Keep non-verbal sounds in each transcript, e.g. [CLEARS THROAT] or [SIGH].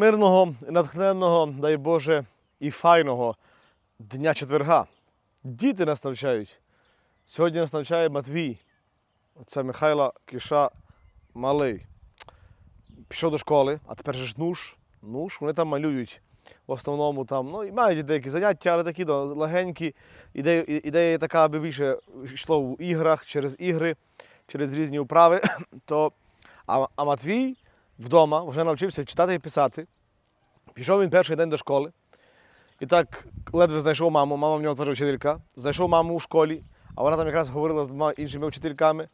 гарного, натхненного, дай Боже, і файного дня четверга. Діти нас навчають. Сьогодні нас навчає Матвій. Це Михайло Киша Малий. Пішов до школи, а тепер же ж нуж. Нуж, вони там малюють. В основному там, ну, і мають деякі заняття, але такі да, легенькі. Ідея, ідея така, аби більше йшло в іграх, через ігри, через різні вправи. [COUGHS] То, а, а Матвій вдома вже навчився читати і писати. Пішов він перший день до школи. І так ледве знайшов маму. Мама в нього теж вчителька. Знайшов маму у школі, а вона там якраз говорила з двома іншими вчительками.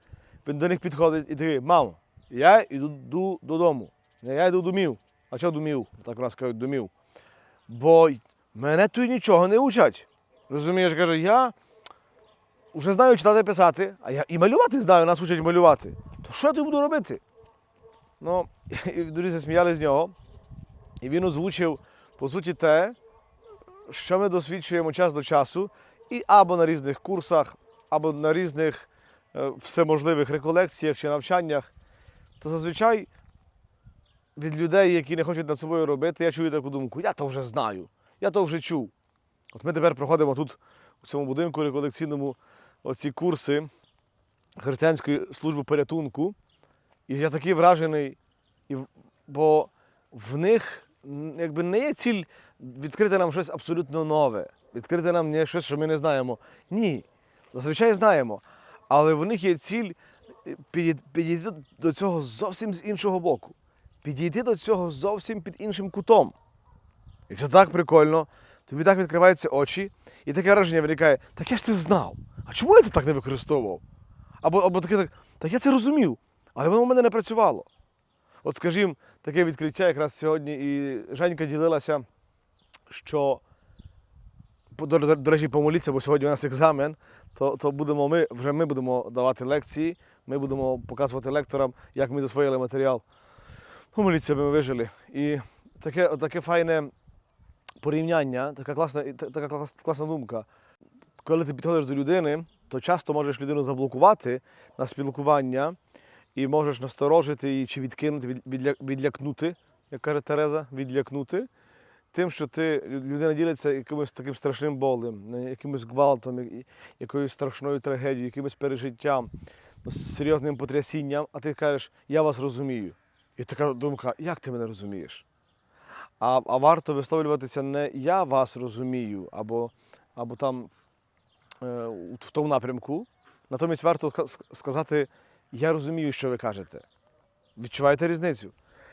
Він до них підходить і такий, мамо, я йду ду- додому. Я йду домів. А чого домів? Так у нас кажуть домів. Бо мене тут нічого не учать. Розумієш, каже, я вже знаю читати і писати, а я і малювати знаю, нас учать малювати. То що я тут буду робити? Ну, і друзі сміяли з нього. І він озвучив, по суті, те, що ми досвідчуємо час до часу, і або на різних курсах, або на різних всеможливих реколекціях чи навчаннях, то зазвичай від людей, які не хочуть над собою робити, я чую таку думку, я то вже знаю, я то вже чув. От ми тепер проходимо тут, у цьому будинку реколекційному, оці курси християнської служби порятунку. І я такий вражений, і, бо в них якби не є ціль відкрити нам щось абсолютно нове, відкрити нам не щось, що ми не знаємо. Ні, зазвичай знаємо. Але в них є ціль е, підійти до цього зовсім з іншого боку. Підійти до цього зовсім під іншим кутом. І це так прикольно. Тобі так відкриваються очі, і таке враження виникає, так я ж це знав. А чому я це так не використовував? Або, або таке так, так я це розумів, але воно в мене не працювало. От, скажімо, таке відкриття якраз сьогодні, і Женька ділилася, що до, речі, помоліться, бо сьогодні у нас екзамен, то, то будемо ми, вже ми будемо давати лекції, ми будемо показувати лекторам, як ми засвоїли матеріал. Помоліться, ми вижили. І таке, таке файне порівняння, така класна, така клас- класна думка. Коли ти підходиш до людини, то часто можеш людину заблокувати на спілкування і можеш насторожити її чи відкинути, відля- відлякнути, як каже Тереза, відлякнути. Тим, що ти людина ділиться якимось таким страшним болем, якимось гвалтом, якоюсь страшною трагедією, якимось пережиттям, ну, серйозним потрясінням, а ти кажеш, я вас розумію. І така думка, як ти мене розумієш? А, а варто висловлюватися не я вас розумію, або, або там е, в тому напрямку. Натомість варто сказати, я розумію, що ви кажете. Відчуваєте різницю?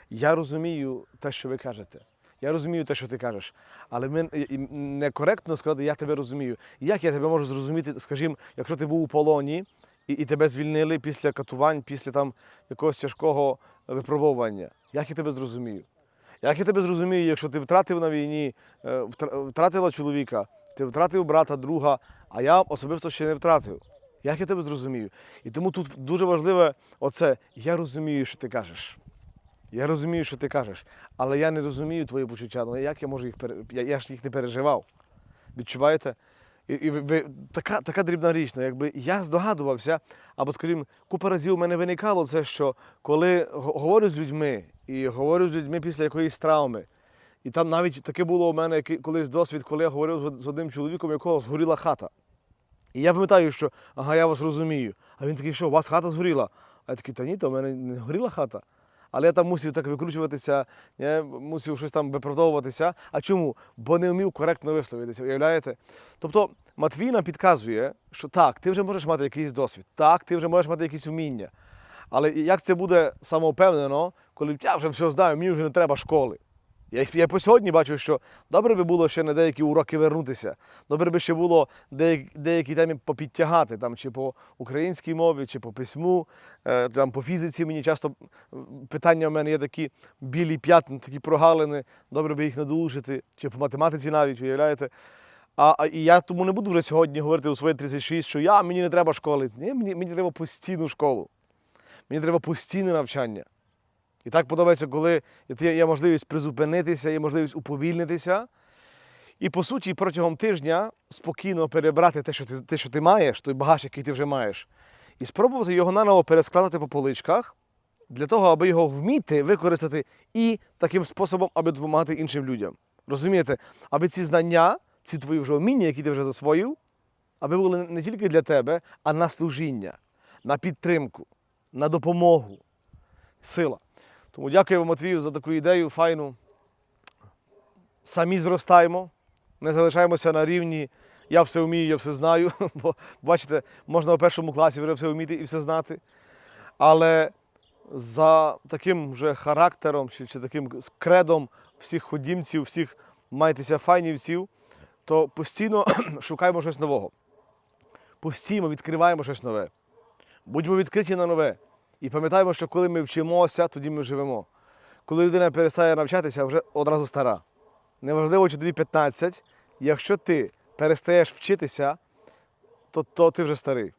Я розумію те, що ви кажете. Я розумію те, що ти кажеш. Але ми і некоректно сказати, я тебе розумію. Як я тебе можу зрозуміти, скажімо, якщо ти був у полоні і, і тебе звільнили після катувань, після там якогось тяжкого випробовування? Як я тебе зрозумію? Як я тебе зрозумію, якщо ти втратив на війні, е, втратила чоловіка, ти втратив брата, друга, а я особисто ще не втратив. Як я тебе зрозумію? І тому тут дуже важливе оце, я розумію, що ти кажеш. Я розумію, що ти кажеш, але я не розумію твої почуття. Ну як я можу їх пере... я, я ж їх не переживав. Відчуваєте? І, і ви, така, така дрібна річ, ну, якби я здогадувався, або, скажімо, купа разів у мене виникало це, що коли говорю з людьми, і говорю з людьми після якоїсь травми, і там навіть таке було у мене колись досвід, коли я говорив з одним чоловіком, якого згоріла хата. І я пам'ятаю, що ага, я вас розумію. А він такий, що у вас хата згоріла? А я такий, та ні, то в мене не горіла хата. Але я там мусив так викручуватися, я мусив щось там виправдовуватися. А чому? Бо не вмів коректно висловитися, уявляєте? Тобто Матвій нам підказує, що так, ти вже можеш мати якийсь досвід, так, ти вже можеш мати якісь вміння. Але як це буде самовпевнено, коли я вже все знаю, мені вже не треба школи. Я, я по сьогодні бачу, що добре би було ще на деякі уроки вернутися. Добре би ще було деякі, деякі теми попідтягати, там, чи по українській мові, чи по письму, е, там, по фізиці мені часто питання в мене є такі білі п'ятна, такі прогалини, добре би їх надолужити, чи по математиці навіть, уявляєте. А, а і я тому не буду вже сьогодні говорити у свої 36, що я, мені не треба школи. Ні, мені, мені треба постійну школу. Мені треба постійне навчання. І так подобається, коли є, можливість призупинитися, є можливість уповільнитися. І по суті, протягом тижня спокійно перебрати те, що ти, те, що ти маєш, той багаж, який ти вже маєш, і спробувати його наново перескладати по поличках, для того, аби його вміти використати і таким способом, аби допомагати іншим людям. Розумієте? Аби ці знання, ці твої вже вміння, які ти вже засвоїв, аби були не тільки для тебе, а на служіння, на підтримку, на допомогу. Сила. Тому дякую Матвію за таку ідею файну. Самі зростаємо, не залишаємося на рівні я все вмію, я все знаю. [LAUGHS] Бо бачите, можна у першому класі вже все вміти і все знати. Але за таким вже характером чи, чи таким кредом всіх ходімців, всіх майтеся файнівців, то постійно [CLEARS THROAT] шукаємо щось нового. Постійно відкриваємо щось нове. Будьмо відкриті на нове. І пам'ятаємо, що коли ми вчимося, тоді ми живемо. Коли людина перестає навчатися, вже одразу стара. Неважливо, чи тобі 15, якщо ти перестаєш вчитися, то, то ти вже старий.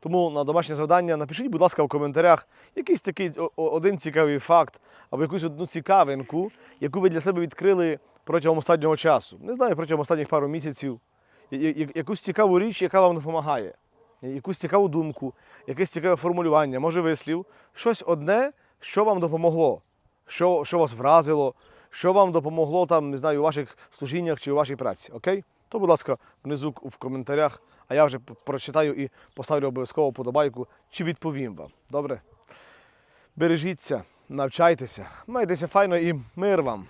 Тому на домашнє завдання напишіть, будь ласка, в коментарях якийсь такий один цікавий факт або якусь одну цікавинку, яку ви для себе відкрили протягом останнього часу. Не знаю, протягом останніх пару місяців. Якусь цікаву річ, яка вам допомагає. Якусь цікаву думку, якесь цікаве формулювання, може вислів, щось одне, що вам допомогло, що, що вас вразило, що вам допомогло там, не знаю, у ваших служіннях чи у вашій праці. Окей? То, будь ласка, внизу в коментарях, а я вже прочитаю і поставлю обов'язково подобайку, чи відповім вам. Добре? Бережіться, навчайтеся, майтеся файно і мир вам.